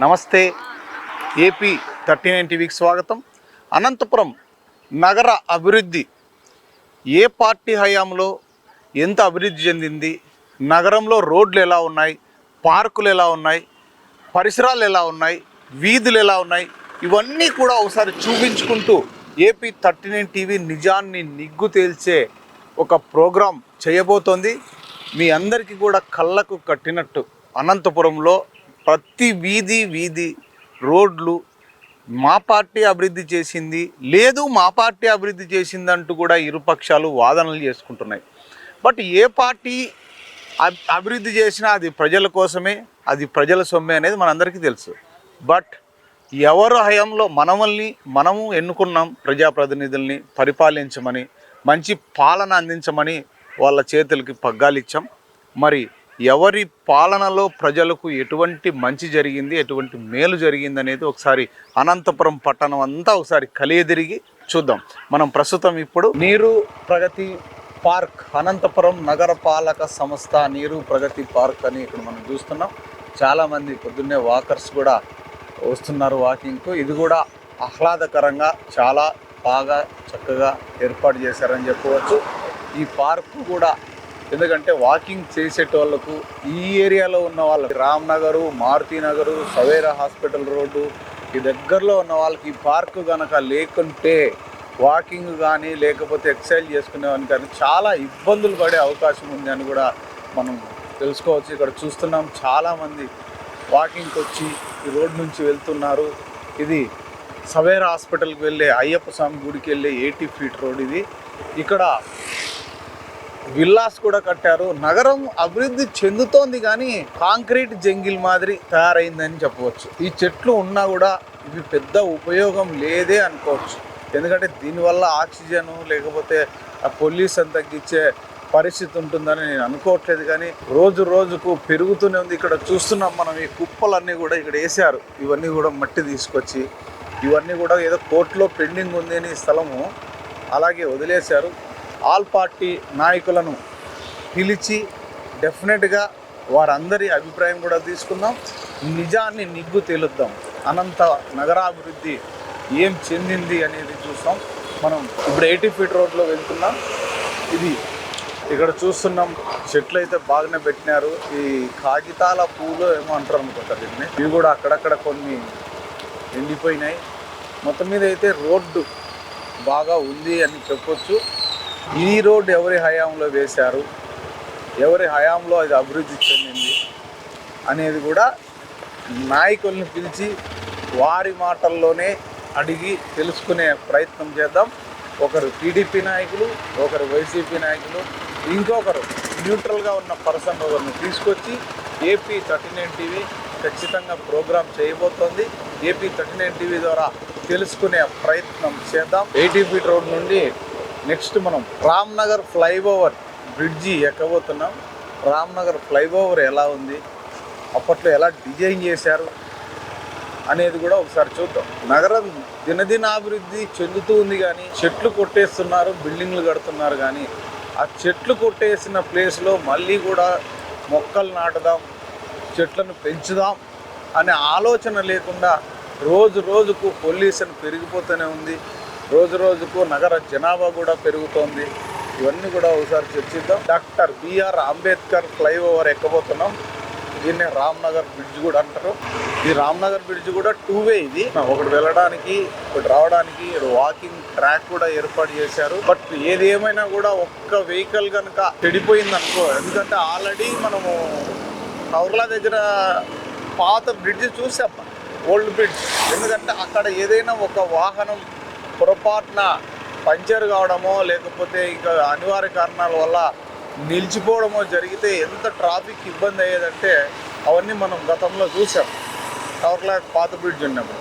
నమస్తే AP thirty nine టీవీకి స్వాగతం. అనంతపురం నగర అభివృద్ధి ఏ పార్టీ హయాంలో ఎంత అభివృద్ధి చెందింది? నగరంలో రోడ్లు ఎలా ఉన్నాయి? పార్కులు ఎలా ఉన్నాయి? పరిసరాలు ఎలా ఉన్నాయి? వీధులు ఎలా ఉన్నాయి? ఇవన్నీ కూడా ఒకసారి చూపించుకుంటూ ఏపీ థర్టీ నైన్ టీవీ నిజాన్ని నిగ్గు తేల్చే ఒక ప్రోగ్రాం చేయబోతోంది. మీ అందరికీ కూడా కళ్ళకు కట్టినట్టు అనంతపురంలో ప్రతి వీధి వీధి రోడ్లు మా పార్టీ అభివృద్ధి చేసింది లేదు మా పార్టీ అభివృద్ధి చేసింది అంటూ కూడా ఇరుపక్షాలు వాదనలు చేసుకుంటున్నాయి. బట్ ఏ పార్టీ అభివృద్ధి చేసినా అది ప్రజల కోసమే అది ప్రజల సొమ్మే అనేది మనందరికీ తెలుసు. బట్ ఎవరు హయాంలో మనమల్ని మనము ఎన్నుకున్నాం ప్రజాప్రతినిధుల్ని పరిపాలించమని మంచి పాలన అందించమని వాళ్ళ చేతులకి పగ్గాలు ఇచ్చాం మరి ఎవరి పాలనలో ప్రజలకు ఎటువంటి మంచి జరిగింది ఎటువంటి మేలు జరిగింది అనేది ఒకసారి అనంతపురం పట్టణం అంతా ఒకసారి కలియదిరిగి చూద్దాం. మనం ప్రస్తుతం ఇప్పుడు నీరు ప్రగతి పార్క్ అనంతపురం నగరపాలక సంస్థ నీరు ప్రగతి పార్క్ అని ఇక్కడ మనం చూస్తున్నాం. చాలామంది పొద్దున్నే వాకర్స్ కూడా వస్తున్నారు వాకింగ్కు. ఇది కూడా ఆహ్లాదకరంగా చాలా బాగా చక్కగా ఏర్పాటు చేశారని చెప్పవచ్చు. ఈ పార్కు కూడా ఎందుకంటే వాకింగ్ చేసేటోళ్ళకు ఈ ఏరియాలో ఉన్న వాళ్ళకి రామ్ నగరు మారుతి నగరు సవేరా హాస్పిటల్ రోడ్డు ఈ దగ్గరలో ఉన్న వాళ్ళకి ఈ పార్కు కనుక లేకుంటే వాకింగ్ కానీ లేకపోతే ఎక్సర్సైజ్ చేసుకునేవాని కానీ చాలా ఇబ్బందులు పడే అవకాశం ఉంది అని కూడా మనం తెలుసుకోవచ్చు. ఇక్కడ చూస్తున్నాం చాలామంది వాకింగ్కి వచ్చి ఈ రోడ్ నుంచి వెళ్తున్నారు. ఇది సవేరా హాస్పిటల్కి వెళ్ళే అయ్యప్ప స్వామి గుడికి వెళ్ళే ఎయిటీ ఫీట్ రోడ్ ఇది. ఇక్కడ విల్లాస్ కూడా కట్టారు. నగరం అభివృద్ధి చెందుతోంది కానీ కాంక్రీట్ జంగిల్ మాదిరి తయారైందని చెప్పవచ్చు. ఈ చెట్లు ఉన్నా కూడా ఇవి పెద్ద ఉపయోగం లేదే అనుకోవచ్చు. ఎందుకంటే దీనివల్ల ఆక్సిజన్ లేకపోతే ఆ పొల్యూషన్ తగ్గించే పరిస్థితి ఉంటుందని నేను అనుకోవట్లేదు కానీ రోజు రోజుకు పెరుగుతూనే ఉంది. ఇక్కడ చూస్తున్నాం మనం ఈ కుప్పలన్నీ కూడా ఇక్కడ వేసారు ఇవన్నీ కూడా మట్టి తీసుకొచ్చి ఇవన్నీ కూడా ఏదో కోర్టులో పెండింగ్ ఉంది అని స్థలము అలాగే వదిలేశారు. ఆల్ పార్టీ నాయకులను పిలిచి డెఫినెట్గా వారందరి అభిప్రాయం కూడా తీసుకుందాం. నిజాన్ని నిగ్గు తేలుద్దాం. అనంత నగరాభివృద్ధి ఏం చెందింది అనేది చూస్తాం. మనం ఇప్పుడు ఎయిటీ ఫీట్ రోడ్లో వెళ్తున్నాం. ఇది ఇక్కడ చూస్తున్నాం. చెట్లు అయితే బాగానే పెట్టినారు. ఈ కాగితాల పూలు ఏమో అంటారు అనుకుంటా దీన్ని. ఇవి కూడా అక్కడక్కడ కొన్ని ఎండిపోయినాయి. మొత్తం మీద అయితే రోడ్డు బాగా ఉంది అని చెప్పొచ్చు. ఈ రోడ్డు ఎవరి హయాంలో వేశారు? ఎవరి హయాంలో అది అభివృద్ధి చెందింది? అనేది కూడా నాయకుల్ని పిలిచి వారి మాటల్లోనే అడిగి తెలుసుకునే ప్రయత్నం చేద్దాం. ఒకరు టీడీపీ నాయకులు ఒకరు వైసీపీ నాయకులు ఇంకొకరు న్యూట్రల్గా ఉన్న పర్సన్ ఒకరిని తీసుకొచ్చి ఏపీ థర్టీ నైన్ టీవీ ఖచ్చితంగా ప్రోగ్రామ్ చేయబోతోంది. ఏపీ థర్టీ నైన్ టీవీ ద్వారా తెలుసుకునే ప్రయత్నం చేద్దాం. ఎయిటీ ఫీట్ రోడ్ నుండి నెక్స్ట్ మనం రామ్నగర్ ఫ్లైఓవర్ బ్రిడ్జి ఎక్కబోతున్నాం. రామ్నగర్ ఫ్లైఓవర్ ఎలా ఉంది? అప్పట్లో ఎలా డిజైన్ చేశారు? అనేది కూడా ఒకసారి చూద్దాం. నగరం దినదినాభివృద్ధి చెందుతూ ఉంది కానీ చెట్లు కొట్టేస్తున్నారు బిల్డింగ్లు కడుతున్నారు కానీ ఆ చెట్లు కొట్టేసిన ప్లేస్లో మళ్ళీ కూడా మొక్కలు నాటుదాం చెట్లను పెంచుదాం అనే ఆలోచన లేకుండా రోజు రోజుకు పొల్యూషన్ పెరిగిపోతూనే ఉంది. రోజు రోజుకు నగర జనాభా కూడా పెరుగుతోంది. ఇవన్నీ కూడా ఒకసారి చర్చిద్దాం. Doctor B R Ambedkar flyover ఎక్కబోతున్నాం. దీన్నే రామ్నగర్ బ్రిడ్జ్ కూడా అంటారు. ఈ రామ్నగర్ బ్రిడ్జ్ కూడా టూ వే ఇది. ఒకటి వెళ్ళడానికి ఒకటి రావడానికి వాకింగ్ ట్రాక్ కూడా ఏర్పాటు చేశారు. బట్ ఏది ఏమైనా కూడా ఒక్క వెహికల్ కనుక చెడిపోయింది అనుకో ఎందుకంటే ఆల్రెడీ మనము కౌర్లా దగ్గర పాత బ్రిడ్జ్ చూసాం. ఓల్డ్ బ్రిడ్జ్ ఎందుకంటే అక్కడ ఏదైనా ఒక వాహనం పొరపాటున పంచర్ కావడమో లేకపోతే ఇంకా అనివార్య కారణాల వల్ల నిలిచిపోవడమో జరిగితే ఎంత ట్రాఫిక్ ఇబ్బంది అయ్యేదంటే అవన్నీ మనం గతంలో చూసాం కవర్లా పాత బ్రిడ్జ్ ఉన్నప్పుడు.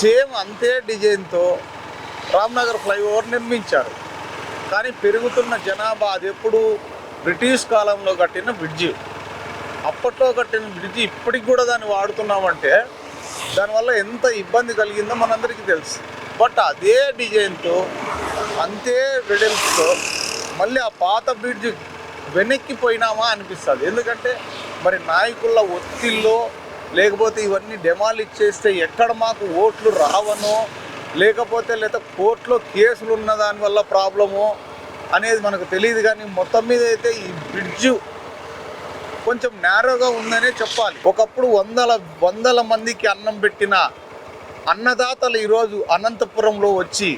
సేమ్ అంతే డిజైన్తో రామ్నగర్ ఫ్లైఓవర్ నిర్మించారు. కానీ పెరుగుతున్న జనాభా అది ఎప్పుడు బ్రిటిష్ కాలంలో కట్టిన బ్రిడ్జి. అప్పట్లో కట్టిన బ్రిడ్జి ఇప్పటికి కూడా దాన్ని వాడుతున్నామంటే దానివల్ల ఎంత ఇబ్బంది కలిగిందో మనందరికీ తెలుసు. బట్ అదే డిజైన్తో అంతే వెడల్పుతో మళ్ళీ ఆ పాత బ్రిడ్జ్ వెనక్కి పోయినామా అనిపిస్తుంది. ఎందుకంటే మరి నాయకుల ఒత్తిల్లో లేకపోతే ఇవన్నీ డెమాలిష్ చేస్తే ఎక్కడ మాకు ఓట్లు రావనో లేకపోతే లేదా కోర్టులో కేసులు ఉన్న దానివల్ల ప్రాబ్లమో అనేది మనకు తెలియదు కానీ మొత్తం మీద అయితే ఈ బ్రిడ్జ్ కొంచెం నేరోగా ఉందనే చెప్పాలి. ఒకప్పుడు వందల వందల మందికి అన్నం పెట్టిన అన్నదాతలు ఈరోజు అనంతపురంలో వచ్చి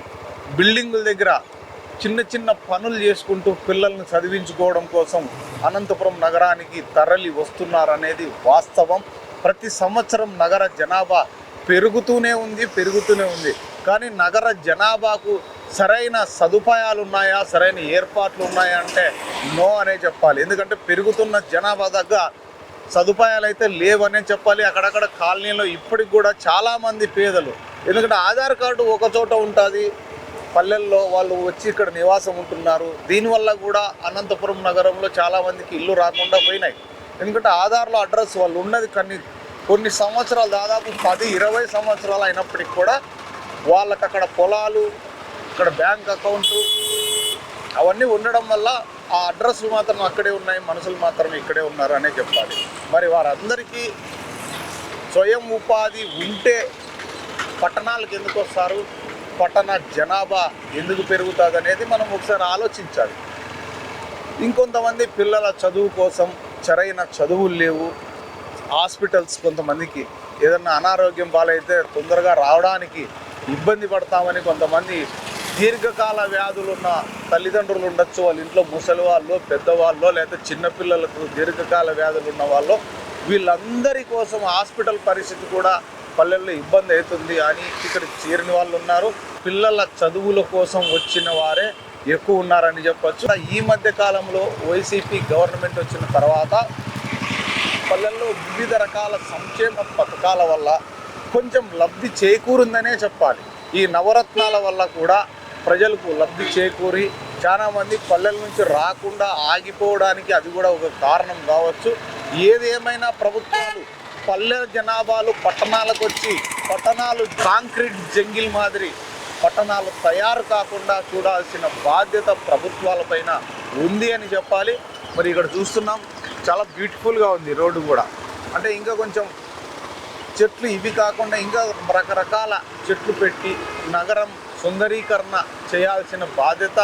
బిల్డింగుల దగ్గర చిన్న చిన్న పనులు చేసుకుంటూ పిల్లల్ని చదివించుకోవడం కోసం అనంతపురం నగరానికి తరలి వస్తున్నారనేది వాస్తవం. ప్రతి సంవత్సరం నగర జనాభా పెరుగుతూనే ఉంది పెరుగుతూనే ఉంది. కానీ నగర జనాభాకు సరైన సదుపాయాలు ఉన్నాయా సరైన ఏర్పాట్లు ఉన్నాయా అంటే నో అనే చెప్పాలి. ఎందుకంటే పెరుగుతున్న జనాభా దగ్గర సదుపాయాలు అయితే లేవనే చెప్పాలి. అక్కడక్కడ కాలనీలో ఇప్పటికి కూడా చాలామంది పేదలు. ఎందుకంటే ఆధార్ కార్డు ఒక చోట ఉంటుంది. పల్లెల్లో వాళ్ళు వచ్చి ఇక్కడ నివాసం ఉంటున్నారు. దీనివల్ల కూడా అనంతపురం నగరంలో చాలామందికి ఇల్లు రాకుండా పోయినాయి. ఎందుకంటే ఆధార్లో అడ్రస్ వాళ్ళు ఉన్నది కొన్ని కొన్ని సంవత్సరాలు దాదాపు పది ఇరవై సంవత్సరాలు అయినప్పటికి కూడా వాళ్ళకి అక్కడ పొలాలు ఇక్కడ బ్యాంక్ అకౌంటు అవన్నీ ఉండడం వల్ల ఆ అడ్రస్లు మాత్రం అక్కడే ఉన్నాయి మనుషులు మాత్రం ఇక్కడే ఉన్నారు అనే చెప్పాలి. మరి వారందరికీ స్వయం ఉపాధి ఉంటే పట్టణాలకు ఎందుకు వస్తారు? పట్టణ జనాభా ఎందుకు పెరుగుతుంది అనేది మనం ఒకసారి ఆలోచించాలి. ఇంకొంతమంది పిల్లల చదువు కోసం సరైన చదువులు లేవు. హాస్పిటల్స్ కొంతమందికి ఏదన్నా అనారోగ్యం పాలైతే తొందరగా రావడానికి ఇబ్బంది పడతామని కొంతమంది దీర్ఘకాల వ్యాధులు ఉన్న తల్లిదండ్రులు ఉండొచ్చు. వాళ్ళ ఇంట్లో ముసలి వాళ్ళు పెద్దవాళ్ళు లేదా చిన్నపిల్లలకు దీర్ఘకాల వ్యాధులు ఉన్న వాళ్ళు వీళ్ళందరి కోసం హాస్పిటల్ పరిస్థితి కూడా పల్లెల్లో ఇబ్బంది అవుతుంది అని ఇక్కడ చేరిన వాళ్ళు ఉన్నారు. పిల్లల చదువుల కోసం వచ్చిన వారే ఎక్కువ ఉన్నారని చెప్పచ్చు. ఈ మధ్య కాలంలో వైసీపీ గవర్నమెంట్ వచ్చిన తర్వాత పల్లెల్లో వివిధ రకాల సంక్షేమ పథకాల వల్ల కొంచెం లబ్ధి చేకూరుందనే చెప్పాలి. ఈ నవరత్నాల వల్ల కూడా ప్రజలకు లబ్ధి చేకూరి చాలామంది పల్లెల నుంచి రాకుండా ఆగిపోవడానికి అది కూడా ఒక కారణం కావచ్చు. ఏదేమైనా ప్రభుత్వాలు పల్లె జనాభాలు పట్టణాలకు వచ్చి పట్టణాలు కాంక్రీట్ జంగిల్ మాదిరి పట్టణాలు తయారు కాకుండా చూడాల్సిన బాధ్యత ప్రభుత్వాలపైన ఉంది అని చెప్పాలి. మరి ఇక్కడ చూస్తున్నాం చాలా బ్యూటిఫుల్గా ఉంది రోడ్డు కూడా. అంటే ఇంకా కొంచెం చెట్లు ఇవి కాకుండా ఇంకా రకరకాల చెట్లు పెట్టి నగరం సుందరీకరణ చేయాల్సిన బాధ్యత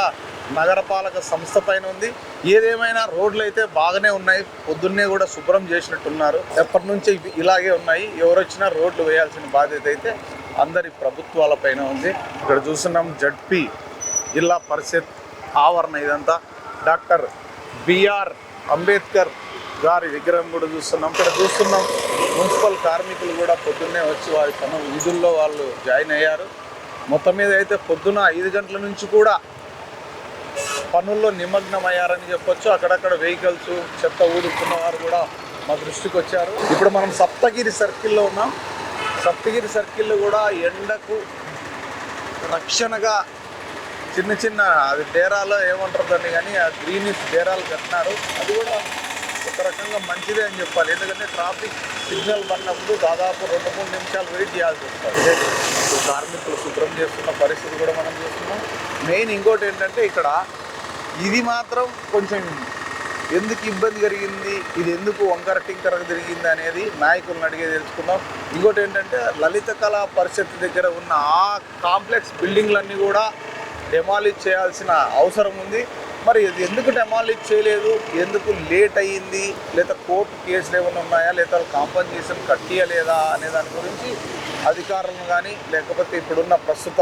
నగరపాలక సంస్థ పైన ఉంది. ఏదేమైనా రోడ్లు అయితే బాగానే ఉన్నాయి. పొద్దున్నే కూడా శుభ్రం చేసినట్టున్నారు. ఎప్పటి నుంచి ఇలాగే ఉన్నాయి. ఎవరొచ్చినా రోడ్లు వేయాల్సిన బాధ్యత అయితే అందరి ప్రభుత్వాల పైన ఉంది. ఇక్కడ చూస్తున్నాం జడ్పీ జిల్లా పరిషత్ ఆవరణ ఇదంతా. డాక్టర్ బిఆర్ అంబేద్కర్ గారి విగ్రహం కూడా చూస్తున్నాం. ఇక్కడ చూస్తున్నాం మున్సిపల్ కార్మికులు కూడా పొద్దున్నే వచ్చి వారి తన విధుల్లో వాళ్ళు జాయిన్ అయ్యారు. మొత్తం మీద అయితే పొద్దున ఐదు గంటల నుంచి కూడా పనుల్లో నిమగ్నమయ్యారని చెప్పొచ్చు. అక్కడక్కడ వెహికల్స్ చెత్త ఊడుతున్న వారు కూడా మా దృష్టికి వచ్చారు. ఇప్పుడు మనం సప్తగిరి సర్కిల్లో ఉన్నాం. సప్తగిరి సర్కిల్లో కూడా ఎండకు రక్షణగా చిన్న చిన్న అది డేరాలో ఏమంటారు దాన్ని కానీ ఆ గ్రీనిష్ డేరాలు కట్టినారు. అది కూడా ఒక రకంగా మంచిదే అని చెప్పాలి. ఎందుకంటే ట్రాఫిక్ సిగ్నల్ పడినప్పుడు దాదాపు రెండు మూడు నిమిషాలు వెయిట్ చేయాల్సి వస్తుంది. కార్మికులు శుభ్రం చేస్తున్న పరిస్థితి కూడా మనం చూస్తున్నాం. మెయిన్ ఇంకోటి ఏంటంటే ఇక్కడ ఇది మాత్రం కొంచెం ఎందుకు ఇబ్బంది కలిగింది? ఇది ఎందుకు వంకర టింకరకు తిరిగింది అనేది నాయకులను అడిగే తెలుసుకుందాం. ఇంకోటి ఏంటంటే లలిత కళా పరిషత్ దగ్గర ఉన్న ఆ కాంప్లెక్స్ బిల్డింగ్లన్నీ కూడా డెమాలిష్ చేయాల్సిన అవసరం ఉంది. మరి ఇది ఎందుకు డెమాలిజ్ చేయలేదు? ఎందుకు లేట్ అయ్యింది? లేదా కోర్టు కేసులు ఏమైనా ఉన్నాయా? లేదా కాంపన్సేషన్ కట్టియలేదా అనే దాని గురించి అధికారులను కానీ లేకపోతే ఇప్పుడున్న ప్రస్తుత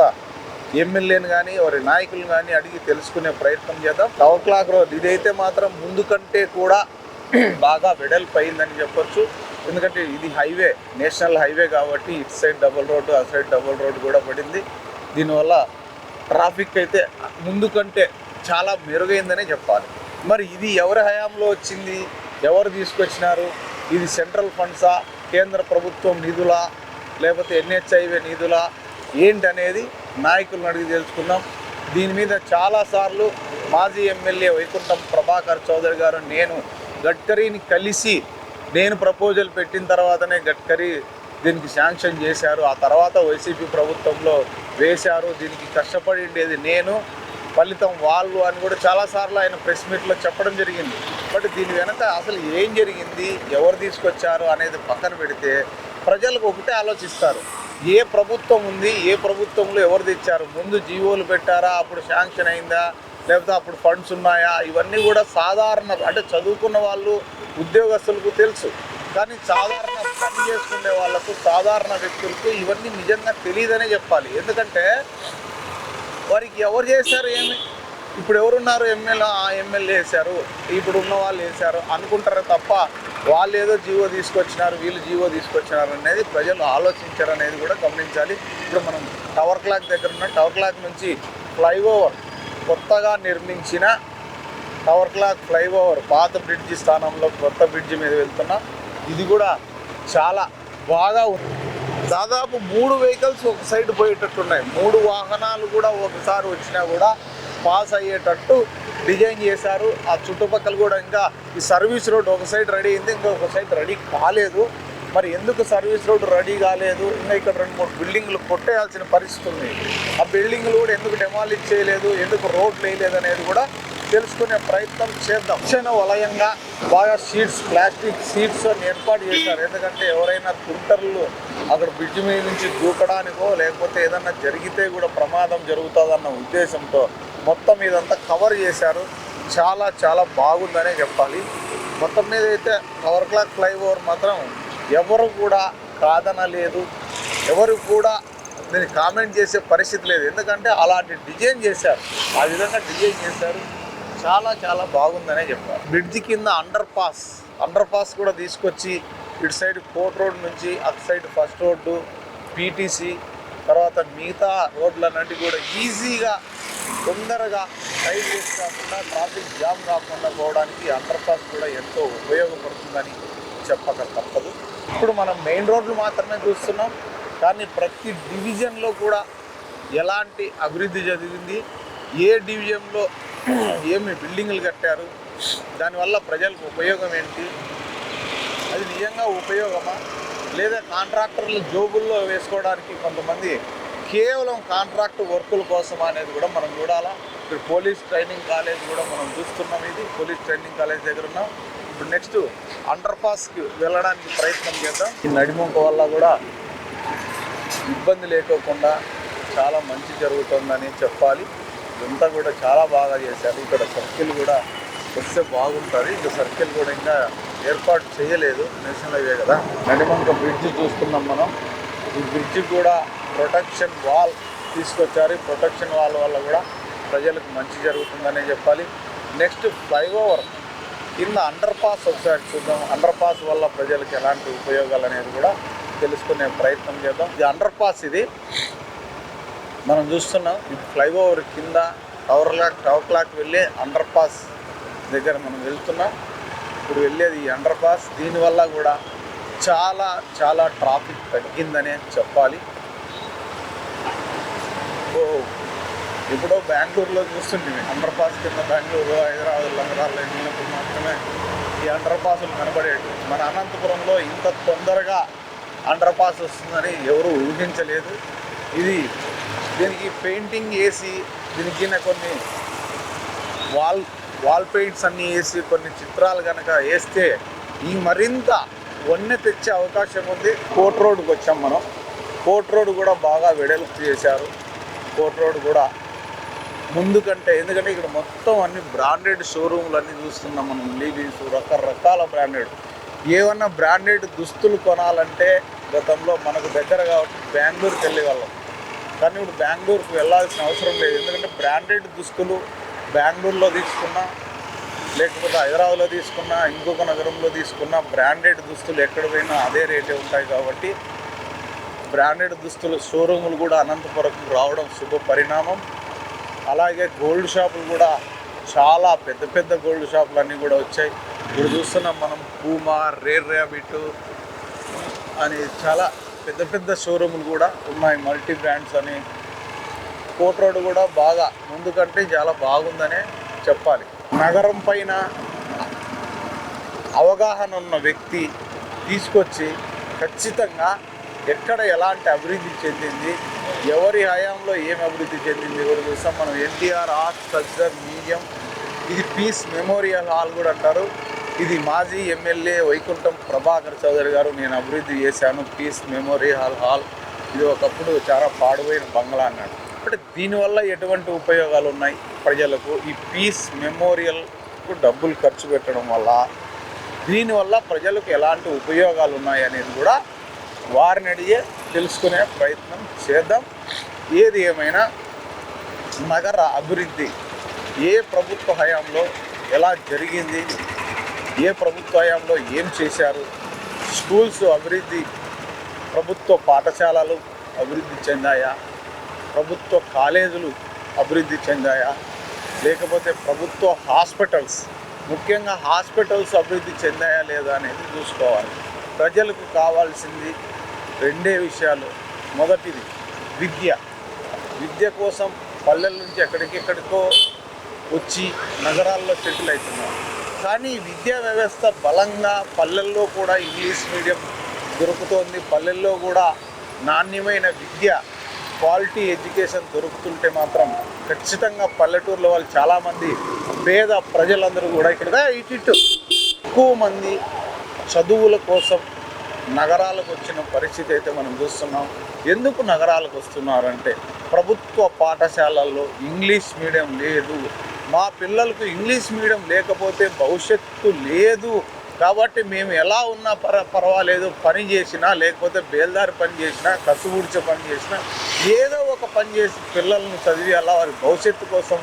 ఎమ్మెల్యేని కానీ వారి నాయకులను కానీ అడిగి తెలుసుకునే ప్రయత్నం చేద్దాం. టవర్ క్లాక్ రోడ్ ఇదైతే మాత్రం ముందు కంటే కూడా బాగా వెడల్పు అయిందని చెప్పొచ్చు. ఎందుకంటే ఇది హైవే నేషనల్ హైవే కాబట్టి ఇటు సైడ్ డబుల్ రోడ్డు అటు సైడ్ డబుల్ రోడ్డు కూడా పడింది. దీనివల్ల ట్రాఫిక్ అయితే ముందు కంటే చాలా మెరుగైందనే చెప్పాలి. మరి ఇది ఎవరి హయాంలో వచ్చింది? ఎవరు తీసుకొచ్చినారు? ఇది సెంట్రల్ ఫండ్సా? కేంద్ర ప్రభుత్వం నిధులా? లేకపోతే ఎన్హెచ్ఐవే నిధులా? ఏంటి అనేది నాయకులను అడిగి తెలుసుకుందాం. దీని మీద చాలాసార్లు మాజీ ఎమ్మెల్యే వైకుంఠం ప్రభాకర్ చౌదరి గారు నేను గడ్కరీని కలిసి నేను ప్రపోజల్ పెట్టిన తర్వాతనే గడ్కరీ దీనికి శాంక్షన్ చేశారు. ఆ తర్వాత వైసీపీ ప్రభుత్వంలో వేశారు. దీనికి కష్టపడి ఉండేది నేను. ఫలితం వాళ్ళు అని కూడా చాలాసార్లు ఆయన ప్రెస్ మీట్లో చెప్పడం జరిగింది. బట్ దీని వెనక అసలు ఏం జరిగింది ఎవరు తీసుకొచ్చారు అనేది పక్కన పెడితే ప్రజలకు ఒకటే ఆలోచిస్తారు. ఏ ప్రభుత్వం ఉంది ఏ ప్రభుత్వంలో ఎవరు తెచ్చారు ముందు జీవోలు పెట్టారా అప్పుడు శాంక్షన్ అయిందా లేకపోతే అప్పుడు ఫండ్స్ ఉన్నాయా ఇవన్నీ కూడా సాధారణ అంటే చదువుకున్న వాళ్ళు ఉద్యోగస్తులకు తెలుసు. కానీ సాధారణ పని చేసుకునే వాళ్ళకు సాధారణ వ్యక్తులకు ఇవన్నీ నిజంగా తెలియదనే చెప్పాలి. ఎందుకంటే వారికి ఎవరు చేశారు ఏమి? ఇప్పుడు ఎవరున్నారు ఎమ్మెల్యే? ఆ ఎమ్మెల్యే వేశారు. ఇప్పుడు ఉన్న వాళ్ళు వేశారు. అనుకుంటారు తప్ప వాళ్ళు ఏదో జీవో తీసుకొచ్చినారు వీళ్ళు జీవో తీసుకొచ్చినారు అనేది ప్రజలు ఆలోచించారు అనేది కూడా గమనించాలి. ఇప్పుడు మనం టవర్ క్లాక్ దగ్గర ఉన్న టవర్ క్లాక్ నుంచి ఫ్లైఓవర్ కొత్తగా నిర్మించిన టవర్ క్లాక్ ఫ్లైఓవర్ పాత బ్రిడ్జి స్థానంలో కొత్త బ్రిడ్జి మీద వెళ్తున్నాం ఇది కూడా చాలా బాగా ఉంది. దాదాపు మూడు వెహికల్స్ ఒక సైడ్ పోయేటట్టున్నాయి. మూడు వాహనాలు కూడా ఒకసారి వచ్చినా కూడా పాస్ అయ్యేటట్టు డిజైన్ చేశారు. ఆ చుట్టుపక్కల కూడా ఇంకా ఈ సర్వీస్ రోడ్ ఒక సైడ్ రెడీ అయింది ఇంకొక సైడ్ రెడీ కాలేదు. మరి ఎందుకు సర్వీస్ రోడ్ రెడీ కాలేదు? ఇంకా ఇక్కడ రెండు మూడు బిల్డింగ్లు కొట్టేయాల్సిన పరిస్థితి ఉంది. ఆ బిల్డింగ్లు కూడా ఎందుకు డెమాలిష్ చేయలేదు? ఎందుకు రోడ్లు వేయలేదు అనేది కూడా తెలుసుకునే ప్రయత్నం చేద్దాం. శిక్షణ వలయంగా బాగా సీట్స్ ప్లాస్టిక్ సీట్స్ అని ఏర్పాటు చేశారు. ఎందుకంటే ఎవరైనా కుంటర్లు అక్కడ బ్రిడ్జ్ మీద నుంచి దూకడానికో లేకపోతే ఏదన్నా జరిగితే కూడా ప్రమాదం జరుగుతుందన్న ఉద్దేశంతో మొత్తం ఇదంతా కవర్ చేశారు. చాలా చాలా బాగుందనే చెప్పాలి. మొత్తం మీద అయితే కవర్ క్లాక్ ఫ్లైఓవర్ మాత్రం ఎవరు కూడా కాదనలేదు. ఎవరు కూడా దీన్ని కామెంట్ చేసే పరిస్థితి లేదు. ఎందుకంటే అలాంటి డిజైన్ చేశారు. ఆ విధంగా డిజైన్ చేశారు. చాలా చాలా బాగుందనే చెప్పారు బ్రిడ్జి కింద అండర్ పాస్ అండర్ పాస్ కూడా తీసుకొచ్చి ఇటు సైడ్ కోర్ట్ రోడ్ నుంచి అటు సైడ్ ఫస్ట్ రోడ్డు పీటీసీ తర్వాత మిగతా రోడ్లన్నిటి కూడా ఈజీగా తొందరగా టైం వేస్ట్ కాకుండా ట్రాఫిక్ జామ్ కాకుండా పోవడానికి అండర్ పాస్ కూడా ఎంతో ఉపయోగపడుతుందని చెప్పక తప్పదు. ఇప్పుడు మనం మెయిన్ రోడ్లు మాత్రమే చూస్తున్నాం కానీ ప్రతి డివిజన్లో కూడా ఎలాంటి అభివృద్ధి జరిగింది ఏ డివిజన్లో ఏమి బిల్డింగులు కట్టారు? దానివల్ల ప్రజలకు ఉపయోగం ఏంటి? అది నిజంగా ఉపయోగమా? లేదా కాంట్రాక్టర్లు జోబుల్లో వేసుకోవడానికి కొంతమంది కేవలం కాంట్రాక్ట్ వర్కుల కోసం అనేది కూడా మనం చూడాలా? ఇప్పుడు పోలీస్ ట్రైనింగ్ కాలేజ్ కూడా మనం చూస్తున్నాం ఇది. పోలీస్ ట్రైనింగ్ కాలేజ్ దగ్గర ఉన్నాం. ఇప్పుడు నెక్స్ట్ అండర్ పాస్కి వెళ్ళడానికి ప్రయత్నం చేద్దాం. ఈ నడిముంక వల్ల కూడా ఇబ్బంది లేకోకుండా చాలా మంచి జరుగుతుందని చెప్పాలి. ఇదంతా కూడా చాలా బాగా చేశారు. ఇక్కడ సర్కిల్ కూడా వస్తే బాగుంటుంది. ఇంకా సర్కిల్ కూడా ఇంకా ఏర్పాటు చేయలేదు. నేషనల్ హైవే కదా. నడిమంక బ్రిడ్జ్ చూస్తున్నాం మనం. ఈ బ్రిడ్జ్ కూడా ప్రొటెక్షన్ వాల్ తీసుకొచ్చారు. ప్రొటెక్షన్ వాల్ వల్ల కూడా ప్రజలకు మంచి జరుగుతుందనే చెప్పాలి. నెక్స్ట్ ఫ్లైఓవర్ కింద అండర్ పాస్ ఒకసారి చూద్దాం. అండర్ పాస్ వల్ల ప్రజలకు ఎలాంటి ఉపయోగాలు అనేది కూడా తెలుసుకునే ప్రయత్నం చేద్దాం. ఇది అండర్ పాస్ ఇది. మనం చూస్తున్నాం ఇది ఫ్లైఓవర్ కింద టవర్ లాక్ టవర్ క్లాక్ వెళ్ళి అండర్ పాస్ దగ్గర మనం వెళ్తున్నాం. ఇప్పుడు వెళ్ళేది ఈ అండర్ పాస్ దీనివల్ల కూడా చాలా చాలా ట్రాఫిక్ తగ్గిందనే చెప్పాలి. ఓ ఎప్పుడో బెంగళూరులో చూస్తుంటే అండర్ పాస్ కింద బెంగళూరు హైదరాబాద్ లంగరాల్లో వెళ్ళినప్పుడు మాత్రమే ఈ అండర్ పాసులు కనబడేవి. మన అనంతపురంలో ఇంత తొందరగా అండర్ పాస్ వస్తుందని ఎవరూ ఊహించలేదు. ఇది దీనికి పెయింటింగ్ వేసి దీనికి కొన్ని వాల్ వాల్ పెయింట్స్ అన్నీ వేసి కొన్ని చిత్రాలు కనుక వేస్తే ఈ మరింత వన్నె తెచ్చే అవకాశం ఉంది. కోట్ రోడ్కి వచ్చాం మనం. కోట్ రోడ్ కూడా బాగా వెడల్పు చేశారు. కోట్ రోడ్ కూడా ముందు కంటే ఎందుకంటే ఇక్కడ మొత్తం అన్ని బ్రాండెడ్ షోరూమ్లు అన్నీ చూస్తున్నాం మనం. లీవీస్ రకరకాల బ్రాండెడ్ ఏమన్నా బ్రాండెడ్ దుస్తులు కొనాలంటే గతంలో మనకు దగ్గర కాబట్టి బెంగళూరుకి వెళ్ళే వాళ్ళం కానీ ఇప్పుడు బెంగళూరుకు వెళ్ళాల్సిన అవసరం లేదు. ఎందుకంటే బ్రాండెడ్ దుస్తులు బెంగళూరులో తీసుకున్నా లేకపోతే హైదరాబాద్లో తీసుకున్నా ఇంకొక నగరంలో తీసుకున్నా బ్రాండెడ్ దుస్తులు ఎక్కడ పోయినా అదే రేటే ఉంటాయి కాబట్టి బ్రాండెడ్ దుస్తులు షోరూములు కూడా అనంతపురం రావడం శుభ పరిణామం. అలాగే గోల్డ్ షాపులు కూడా చాలా పెద్ద పెద్ద గోల్డ్ షాపులు అన్నీ కూడా వచ్చాయి. ఇప్పుడు చూస్తున్నాం మనం పూమా రేర్ ర్యాబిట్ అని చాలా పెద్ద పెద్ద షోరూములు కూడా ఉన్నాయి. మల్టీ బ్రాండ్స్ అని. కోట్ రోడ్ కూడా బాగా ముందు కంటే చాలా బాగుందనే చెప్పాలి. నగరం పైన అవగాహన ఉన్న వ్యక్తి తీసుకొచ్చి ఖచ్చితంగా ఎక్కడ ఎలాంటి అభివృద్ధి చెందింది ఎవరి హయాంలో ఏం అభివృద్ధి చెందింది ఎవరు చూస్తాం మనం ఎన్టీఆర్ ఆర్ట్ కల్చర్ మ్యూజియం ఇది పీస్ మెమోరియల్ హాల్ కూడా అంటారు. ఇది మాజీ ఎమ్మెల్యే వైకుంఠం ప్రభాకర్ చౌదరి గారు నేను అభివృద్ధి చేశాను. పీస్ మెమోరియల్ హాల్ ఇది ఒకప్పుడు చాలా పాడుపోయిన బంగ్లా అన్నాడు. అంటే దీనివల్ల ఎటువంటి ఉపయోగాలు ఉన్నాయి ప్రజలకు? ఈ పీస్ మెమోరియల్కు డబ్బులు ఖర్చు పెట్టడం వల్ల దీనివల్ల ప్రజలకు ఎలాంటి ఉపయోగాలు ఉన్నాయి అనేది కూడా వారిని అడిగే తెలుసుకునే ప్రయత్నం చేద్దాం. ఏది ఏమైనా నగర అభివృద్ధి ఏ ప్రభుత్వ హయాంలో ఎలా జరిగింది? ఏ ప్రభుత్వ హయాంలో ఏం చేశారు? స్కూల్స్ అభివృద్ధి ప్రభుత్వ పాఠశాలలు అభివృద్ధి చెందాయా? ప్రభుత్వ కాలేజీలు అభివృద్ధి చెందాయా? లేకపోతే ప్రభుత్వ హాస్పిటల్స్ ముఖ్యంగా హాస్పిటల్స్ అభివృద్ధి చెందాయా లేదా అనేది చూసుకోవాలి. ప్రజలకు కావాల్సింది రెండే విషయాలు. మొదటిది విద్య. విద్య కోసం పల్లెల నుంచి ఎక్కడికెక్కడికో వచ్చి నగరాల్లో సెటిల్ అవుతున్నారు. కానీ విద్యా వ్యవస్థ బలంగా పల్లెల్లో కూడా ఇంగ్లీష్ మీడియం దొరుకుతోంది. పల్లెల్లో కూడా నాణ్యమైన విద్య క్వాలిటీ ఎడ్యుకేషన్ దొరుకుతుంటే మాత్రం ఖచ్చితంగా పల్లెటూరులో వాళ్ళు చాలామంది పేద ప్రజలందరూ కూడా ఇక్కడ ఇటు ఇటు. ఎక్కువ మంది చదువుల కోసం నగరాలకు వచ్చిన పరిస్థితి అయితే మనం చూస్తున్నాం. ఎందుకు నగరాలకు వస్తున్నారంటే ప్రభుత్వ పాఠశాలల్లో ఇంగ్లీష్ మీడియం లేదు. మా పిల్లలకు ఇంగ్లీష్ మీడియం లేకపోతే భవిష్యత్తు లేదు. కాబట్టి మేము ఎలా ఉన్నా పర పర్వాలేదు. పని చేసినా లేకపోతే బేల్దారి పని చేసినా కసుబూడ్చే పని చేసినా ఏదో ఒక పని చేసి పిల్లల్ని చదివి వారి భవిష్యత్తు కోసం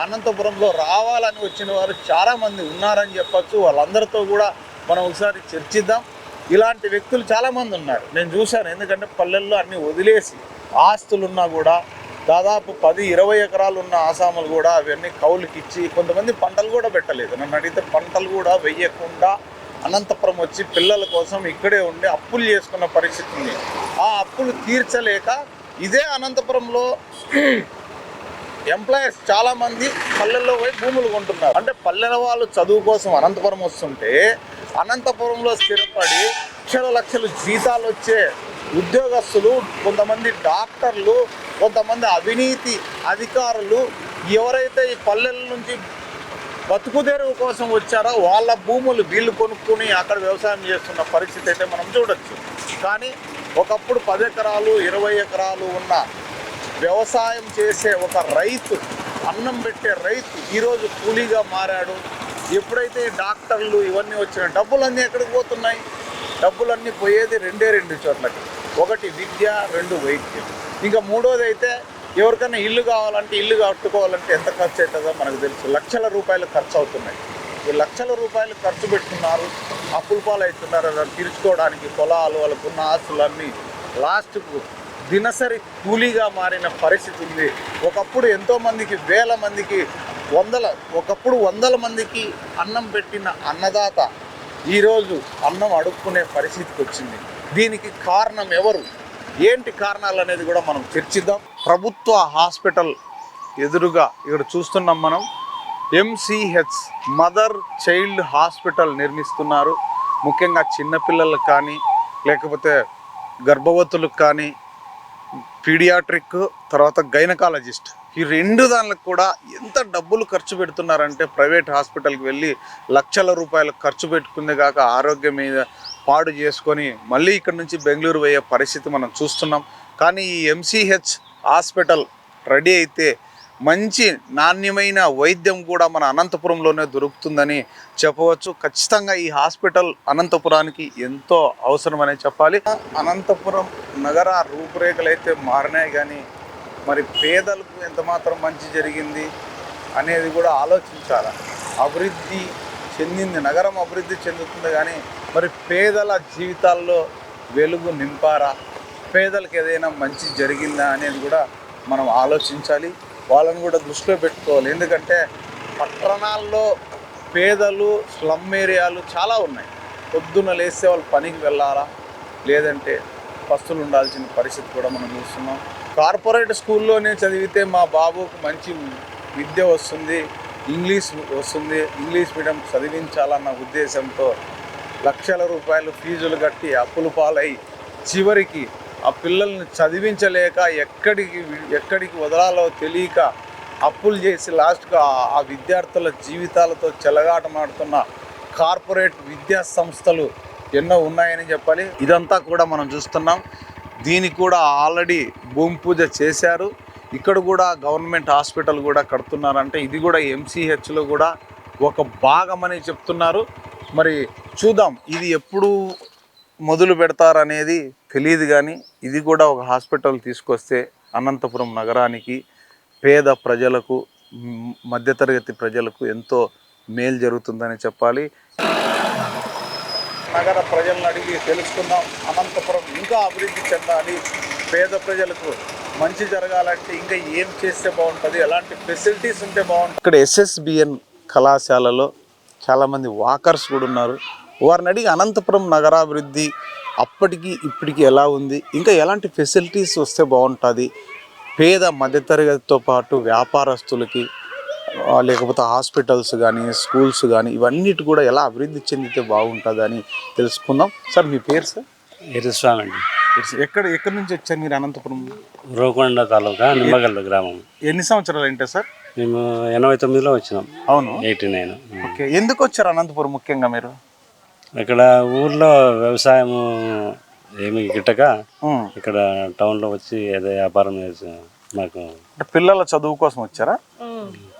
అనంతపురంలో రావాలని వచ్చిన వారు చాలామంది ఉన్నారని చెప్పచ్చు. వాళ్ళందరితో కూడా మనం ఒకసారి చర్చిద్దాం. ఇలాంటి వ్యక్తులు చాలామంది ఉన్నారు. నేను చూశాను. ఎందుకంటే పల్లెల్లో అన్ని వదిలేసి ఆస్తులున్నా కూడా దాదాపు పది ఇరవై ఎకరాలు ఉన్న ఆసాములు కూడా అవన్నీ కౌలుకి ఇచ్చి కొంతమంది పంటలు కూడా పెట్టలేదు. నన్ను అడిగితే పంటలు కూడా వెయ్యకుండా అనంతపురం వచ్చి పిల్లల కోసం ఇక్కడే ఉండి అప్పులు చేసుకున్న పరిస్థితి ఉంది. ఆ అప్పులు తీర్చలేక ఇదే అనంతపురంలో ఎంప్లాయర్స్ చాలామంది పల్లెల్లో పోయి భూములు కొంటున్నారు. అంటే పల్లెల వాళ్ళు చదువు కోసం అనంతపురం వస్తుంటే అనంతపురంలో స్థిరపడి లక్షల లక్షలు జీతాలు వచ్చే ఉద్యోగస్తులు కొంతమంది డాక్టర్లు కొంతమంది అవినీతి అధికారులు ఎవరైతే ఈ పల్లెల నుంచి బతుకుదేరువు కోసం వచ్చారో వాళ్ళ భూములు వీళ్ళు కొనుక్కుని అక్కడ వ్యవసాయం చేస్తున్న పరిస్థితి అయితే మనం చూడొచ్చు. కానీ ఒకప్పుడు పది ఎకరాలు ఇరవై ఎకరాలు ఉన్న వ్యవసాయం చేసే ఒక రైతు అన్నం పెట్టే రైతు ఈరోజు కూలీగా మారాడు. ఎప్పుడైతే డాక్టర్లు ఇవన్నీ వచ్చిన డబ్బులన్నీ ఎక్కడికి పోతున్నాయి? డబ్బులన్నీ పోయేది రెండే రెండు చోట్లకి. ఒకటి విద్య రెండు వైద్యం. ఇంకా మూడోది అయితే ఎవరికైనా ఇల్లు కావాలంటే ఇల్లు కట్టుకోవాలంటే ఎంత ఖర్చు అవుతుందో మనకు తెలుసు. లక్షల రూపాయలు ఖర్చు అవుతున్నాయి. ఈ లక్షల రూపాయలు ఖర్చు పెట్టుకున్నారు అప్పుల పాలు అవుతున్నారు అలా తీర్చుకోవడానికి పొలాలు వాళ్ళకున్న ఆస్తులన్నీ లాస్ట్కు దినసరి కూలీగా మారిన పరిస్థితి ఉంది. ఒకప్పుడు ఎంతోమందికి వేల మందికి వందల ఒకప్పుడు వందల మందికి అన్నం పెట్టిన అన్నదాత ఈరోజు అన్నం అడుక్కునే పరిస్థితికి వచ్చింది. దీనికి కారణం ఎవరు? ఏంటి కారణాలు అనేది కూడా మనం చర్చిద్దాం. ప్రభుత్వ హాస్పిటల్ ఎదురుగా ఇక్కడ చూస్తున్నాం మనం. ఎంసీహెచ్ మదర్ చైల్డ్ హాస్పిటల్ నిర్మిస్తున్నారు. ముఖ్యంగా చిన్నపిల్లలకు కానీ లేకపోతే గర్భవతులకు కానీ పీడియాట్రిక్ తర్వాత గైనకాలజిస్ట్ ఈ రెండు దానికి కూడా ఎంత డబ్బులు ఖర్చు పెడుతున్నారంటే ప్రైవేట్ హాస్పిటల్కి వెళ్ళి లక్షల రూపాయలు ఖర్చు పెట్టుకుంది కాక ఆరోగ్యం మీద పాడు చేసుకొని మళ్ళీ ఇక్కడ నుంచి బెంగళూరు పోయే పరిస్థితి మనం చూస్తున్నాం. కానీ ఈ ఎంసీహెచ్ హాస్పిటల్ రెడీ అయితే మంచి నాణ్యమైన వైద్యం కూడా మన అనంతపురంలోనే దొరుకుతుందని చెప్పవచ్చు. ఖచ్చితంగా ఈ హాస్పిటల్ అనంతపురానికి ఎంతో అవసరమనే చెప్పాలి. అనంతపురం నగర రూపురేఖలు అయితే మారినాయి కానీ మరి పేదలకు ఎంత మాత్రం మంచి జరిగింది అనేది కూడా ఆలోచించాలి? అభివృద్ధి చెందింది నగరం అభివృద్ధి చెందుతుంది కానీ మరి పేదల జీవితాల్లో వెలుగు నింపారా? పేదలకు ఏదైనా మంచి జరిగిందా అనేది కూడా మనం ఆలోచించాలి వాళ్ళని కూడా దృష్టిలో పెట్టుకోవాలి. ఎందుకంటే పట్టణాల్లో పేదలు స్లమ్ ఏరియాలు చాలా ఉన్నాయి. పొద్దున్న లేస్తే వాళ్ళు పనికి వెళ్ళాలా? లేదంటే పస్తులు ఉండాల్సిన పరిస్థితి కూడా మనం చూస్తున్నాం. కార్పొరేట్ స్కూల్లోనే చదివితే మా బాబుకు మంచి విద్య వస్తుంది ఇంగ్లీష్ వస్తుంది ఇంగ్లీష్ మీడియం చదివించాలన్న ఉద్దేశంతో లక్షల రూపాయలు ఫీజులు కట్టి అప్పులు పాలై చివరికి ఆ పిల్లల్ని చదివించలేక ఎక్కడికి ఎక్కడికి వదలాలో తెలియక అప్పులు చేసి లాస్ట్గా ఆ- విద్యార్థుల జీవితాలతో చెలగాటమాడుతున్న కార్పొరేట్ విద్యా సంస్థలు ఎన్నో ఉన్నాయని చెప్పాలి. ఇదంతా కూడా మనం చూస్తున్నాం. దీనికి కూడా ఆల్రెడీ భూమి పూజ చేశారు. ఇక్కడ కూడా గవర్నమెంట్ హాస్పిటల్ కూడా కడుతున్నారంటే ఇది కూడా ఎంసీహెచ్లో కూడా ఒక భాగం అని చెప్తున్నారు. మరి చూద్దాం ఇది ఎప్పుడు మొదలు పెడతారనేది తెలియదు కానీ ఇది కూడా ఒక హాస్పిటల్ తీసుకొస్తే అనంతపురం నగరానికి పేద ప్రజలకు మధ్యతరగతి ప్రజలకు ఎంతో మేలు జరుగుతుందని చెప్పాలి. నగర ప్రజలను అడిగి తెలుసుకుందాం. అనంతపురం ఇంకా అభివృద్ధి చెందాలి. పేద ప్రజలకు మంచి జరగాలంటే ఇంకా ఏం చేస్తే బాగుంటుంది? ఎలాంటి ఫెసిలిటీస్ ఉంటే బాగుంటుంది? ఇక్కడ ఎస్ఎస్బిఎన్ కళాశాలలో చాలామంది వాకర్స్ కూడా ఉన్నారు. వారిని అడిగి అనంతపురం నగరాభివృద్ధి అప్పటికి ఇప్పటికి ఎలా ఉంది? ఇంకా ఎలాంటి ఫెసిలిటీస్ వస్తే బాగుంటుంది? పేద మధ్యతరగతితో పాటు వ్యాపారస్తులకి లేకపోతే హాస్పిటల్స్ కానీ స్కూల్స్ కానీ ఇవన్నిటి కూడా ఎలా అభివృద్ధి చెందితే బాగుంటుందని తెలుసుకుందాం. సార్ మీ పేరు సార్? ఎరుస్వామి అండి ఎక్కడ ఎక్కడి నుంచి వచ్చారు మీరు అనంతపురం? రోకొండ తాలూకా నిమ్మగల్ల గ్రామం. ఎన్ని సంవత్సరాలు ఏంటే సార్? మేము ఎనభై తొమ్మిదిలో వచ్చినాం. అవును. Eighty nine. ఓకే. ఎందుకు వచ్చారు అనంతపురం ముఖ్యంగా మీరు? ఇక్కడ ఊర్లో వ్యవసాయం ఏమి గిట్టక. ఇక్కడ టౌన్లో వచ్చి ఏదో వ్యాపారం చేసి మాకు అంటే పిల్లల చదువు కోసం వచ్చారా?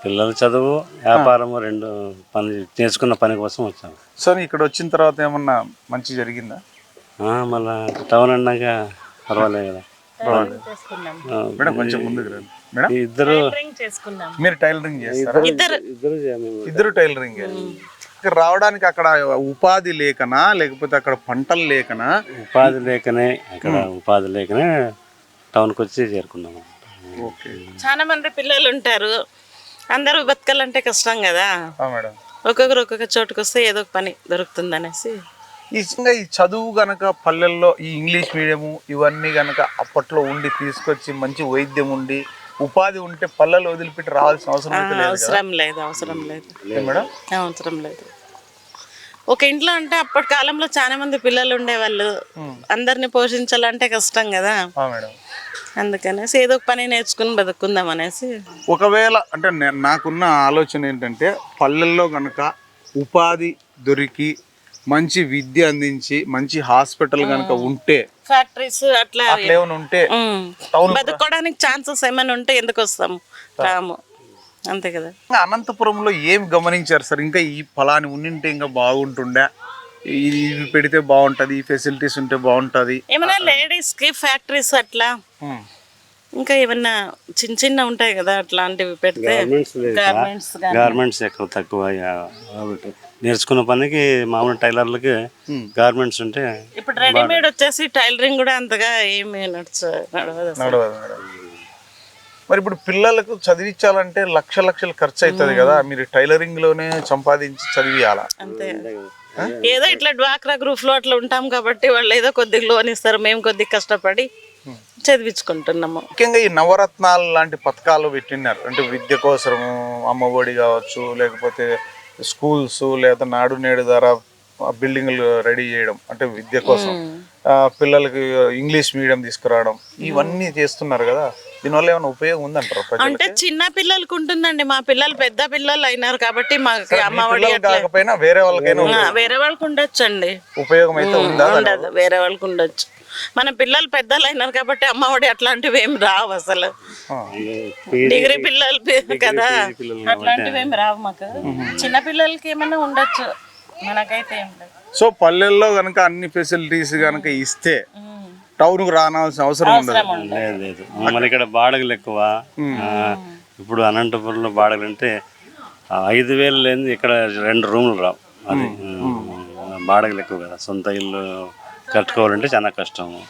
పిల్లల చదువు వ్యాపారం రెండు పని నేర్చుకున్న పని కోసం వచ్చాం. సో ఇక్కడ వచ్చిన తర్వాత ఏమన్నా మంచి జరిగిందా? ఆ, మళ్ళా టౌన్ అన్నాక పర్వాలేదు కదా. ఆ, మేడం కొంచెం ముందుకు రండి. మేడం ఇద్దరు మీరు టైలరింగ్ చేస్తారా? ఇద్దరు టైలరింగ్. ఇక్కడ రావడానికి అక్కడ ఉపాధి లేకనా లేకపోతే అక్కడ పంటలు లేకనా? ఉపాధి లేకనే అక్కడ ఉపాధి లేకనే టౌన్కి వచ్చి చేరుకున్నాము చాలా మంది పిల్లలు ఉంటారు అందరూ బతకాలంటే కష్టం కదా. మేడం. ఒక్కొక్కరు ఒక్కొక్క చోటుకు వస్తే ఏదో ఒక పని దొరుకుతుంది అనేసి ఈ చిన్న ఈ చదువు గనక పల్లెల్లో ఈ ఇంగ్లీష్ మీడియము ఇవన్నీ గనక అప్పట్లో ఉండి తీసుకొచ్చి మంచి వైద్యం ఉండి ఉపాధి ఉంటే పల్లెలు వదిలిపెట్టి రావాల్సిన అవసరం అవసరం లేదు అవసరం లేదు. మేడం? అవసరం లేదు. ఒక ఇంట్లో అంటే అప్పటి కాలంలో చాలా మంది పిల్లలు ఉండేవాళ్ళు. అందరిని పోషించాలంటే కష్టం కదా. అందుకనేసి ఏదో ఒక పని నేర్చుకుని బతుకుందాం అనేసి. ఒకవేళ అంటే నాకున్న ఆలోచన ఏంటంటే పల్లెల్లో గనక ఉపాధి దొరికి మంచి విద్య అందించి మంచి హాస్పిటల్ గనక ఉంటే ఫ్యాక్టరీస్ అట్లా ఉంటే బతుకోవడానికి ఛాన్సెస్ ఏమైనా ఉంటే ఎందుకు వస్తాం? రాము. అంతే కదా. అనంతపురంలో ఏం గమనించారు సార్? ఇంకా ఈ ఫలాని ఉండింటే ఇంకా బాగుంటుండే. ఇది ఇవి పెడితే బాగుంటది ఈ ఫెసిలిటీస్ ఉంటే బాగుంటది. ఏమైనా లేడీస్కి ఫ్యాక్టరీస్ అట్లా. ఇంకా ఏమన్నా చిన్న చిన్న ఉంటాయి కదా అట్లాంటివి పెడితే? గార్మెంట్స్ గార్మెంట్స్ ఎక్కువ తక్కువ నేర్చుకున్న పనికి మామూలు టైలర్లకి గార్మెంట్స్ ఉంటే ఇప్పుడు రెడీమేడ్ వచ్చేసి టైలరింగ్ కూడా అంతగా ఏమి నడుచ నడవదు. మరి ఇప్పుడు పిల్లలకు చదివించాలంటే లక్ష లక్షలు ఖర్చు అవుతుంది కదా. మీరు టైలరింగ్లోనే సంపాదించి చదివియాలా? అంతే. ఏదో ఇట్లా డ్వాక్రా గ్రూప్లో అట్లా ఉంటాం కాబట్టి వాళ్ళు ఏదో కొద్దిగా లోన్ ఇస్తారు మేము కొద్దిగా కష్టపడి చదివించుకుంటున్నాము. ముఖ్యంగా ఈ నవరత్నాలు లాంటి పథకాలు పెట్టినారు. అంటే విద్య కోసము అమ్మఒడి కావచ్చు లేకపోతే స్కూల్స్ లేదా నాడు నేడు ద్వారా బిల్డింగ్లు రెడీ చేయడం అంటే విద్య కోసం. పిల్లలకి ఇంగ్లీష్ మీడియం తీసుకురావడం ఇవన్నీ చేస్తున్నారు కదా. దీనివల్ల ఏమైనా ఉపయోగం ఉందంటారు అంటే చిన్న పిల్లలకు ఉంటుందండి మా పిల్లలు పెద్ద పిల్లలు అయినారు కాబట్టి మాకు అమ్మఒడి కాకపోయినా వేరే వాళ్ళకైనా వేరే వాళ్ళకి ఉండొచ్చు అండి ఉపయోగం అయితే ఉందా ఉండదు. వేరే వాళ్ళకి ఉండొచ్చు. మన పిల్లలు పెద్దలు అయినారు కాబట్టి అమ్మఒడి అట్లాంటివి ఏమి రావు అసలు. డిగ్రీ పిల్లలు కదా. అట్లాంటివి ఏమి రావు మాకు. చిన్న పిల్లలకి ఏమైనా ఉండొచ్చు. మనకైతే ఏం సో పల్లెల్లో గనక అన్ని ఫెసిలిటీస్ గనక ఇస్తే టౌన్కు రానాల్సిన అవసరం ఉండదు. లేదు లేదు. మళ్ళీ ఇక్కడ బాడగలు ఎక్కువ. ఆ, ఇప్పుడు అనంతపురంలో బాడగలు అంటే ఆ, ఐదు వేలు లేని ఇక్కడ రెండు రూములు రావు. అది బాడగలు ఎక్కువ కదా. సొంత ఇల్లు కట్టుకోవాలంటే చాలా కష్టము.